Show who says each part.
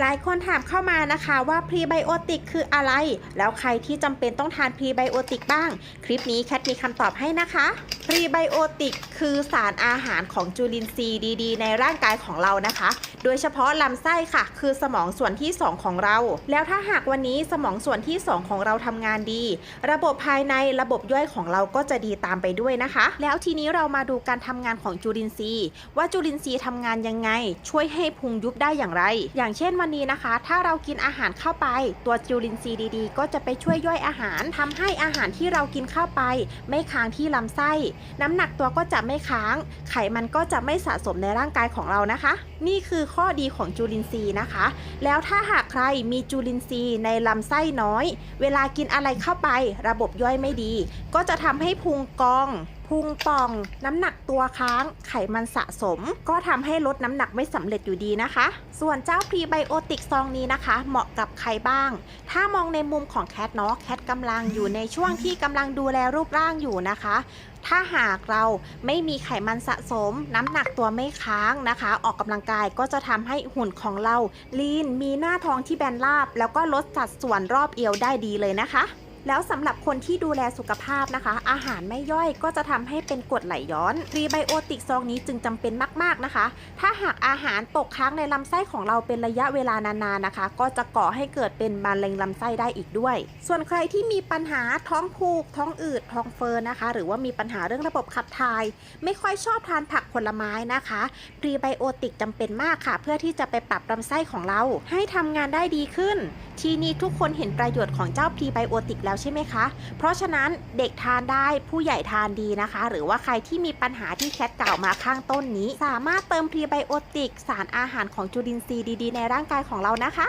Speaker 1: หลายคนถามเข้ามานะคะว่าพรีไบโอติกคืออะไร แล้วใครที่จำเป็นต้องทานพรีไบโอติกบ้าง คลิปนี้แคทมีคำตอบให้นะคะพรีไบโอติกคือสารอาหารของจุลินทรีย์ดีๆ ในร่างกายของเรานะคะ โดยเฉพาะลำไส้ค่ะ คือสมองส่วนที่ 2 ของเรา แล้วถ้าหากวันนี้สมองส่วนที่ 2 ของเราทำงานดี ระบบภายในระบบย่อยของเราก็จะดีตามไปด้วยนะคะ แล้วทีนี้เรามาดูการทำงานของจุลินทรีย์ ว่าจุลินทรีย์ทำงานยังไง ช่วยให้พุงยุบได้อย่างไร อย่างเช่นวันนี้นะคะ ถ้าเรากินอาหารเข้าไป ตัวจุลินทรีย์ดีๆ ก็จะไปช่วยย่อยอาหารทำให้อาหารที่เรากินเข้าไป ไม่ค้างที่ลำไส้ น้ำหนักตัวก็จะไม่ค้าง ไขมันก็จะไม่สะสมในร่างกายของเรานะคะ นี่คือข้อดีของจุลินทรีย์นะคะ แล้วถ้าหากใครมีจุลินทรีย์ในลำไส้น้อย เวลากินอะไรเข้าไป ระบบย่อยไม่ดี ก็จะทำให้พุงกอง พุงป่อง น้ำหนักตัวค้าง ไขมันสะสม ก็ทำให้ลดน้ำหนักไม่สำเร็จอยู่ดีนะคะ ส่วนเจ้าพรีไบโอติกซองนี้นะคะ เหมาะกับใครบ้าง ถ้ามองในมุมของแคทเนาะ แคทกำลังอยู่ในช่วงที่กำลังดูแลรูปร่างอยู่นะคะถ้าหากเราไม่มีไขมันสะสม น้ำหนักตัวไม่ค้างนะคะ ออกกำลังกายก็จะทำให้หุ่นของเราลีนมีหน้าท้องที่แบนราบ แล้วก็ลดสัดส่วนรอบเอวได้ดีเลยนะคะ แล้วสำหรับคนที่ดูแลสุขภาพนะคะ อาหารไม่ย่อยก็จะทำให้เป็นกรดไหลย้อนรีไบโอติกซองนี้จึงจำเป็นมาก ๆนะคะ ถ้าหากอาหารตกค้างในลำไส้ของเราเป็นระยะเวลานานๆนะคะ ก็จะก่อให้เกิดเป็นมะเร็งลำไส้ได้อีกด้วย ส่วนใครที่มีปัญหาท้องผูก ท้องอืดท้องเฟ้อนะคะ หรือว่ามีปัญหาเรื่องระบบขับถ่าย ไม่ค่อยชอบทานผักผลไม้นะคะรีไบโอติกจำเป็นมากค่ะ เพื่อที่จะไปปรับลำไส้ของเราให้ทำงานได้ดีขึ้น ทีนี้ทุกคนเห็นประโยชน์ของเจ้าพรีไบโอติกแล้วใช่ไหมคะ เพราะฉะนั้นเด็กทานได้ผู้ใหญ่ทานดีนะคะ หรือว่าใครที่มีปัญหาที่แคทกล่าวมาข้างต้นนี้ สามารถเติมพรีไบโอติก สารอาหารของจุลินทรีย์ดีๆ ในร่างกายของเรานะคะ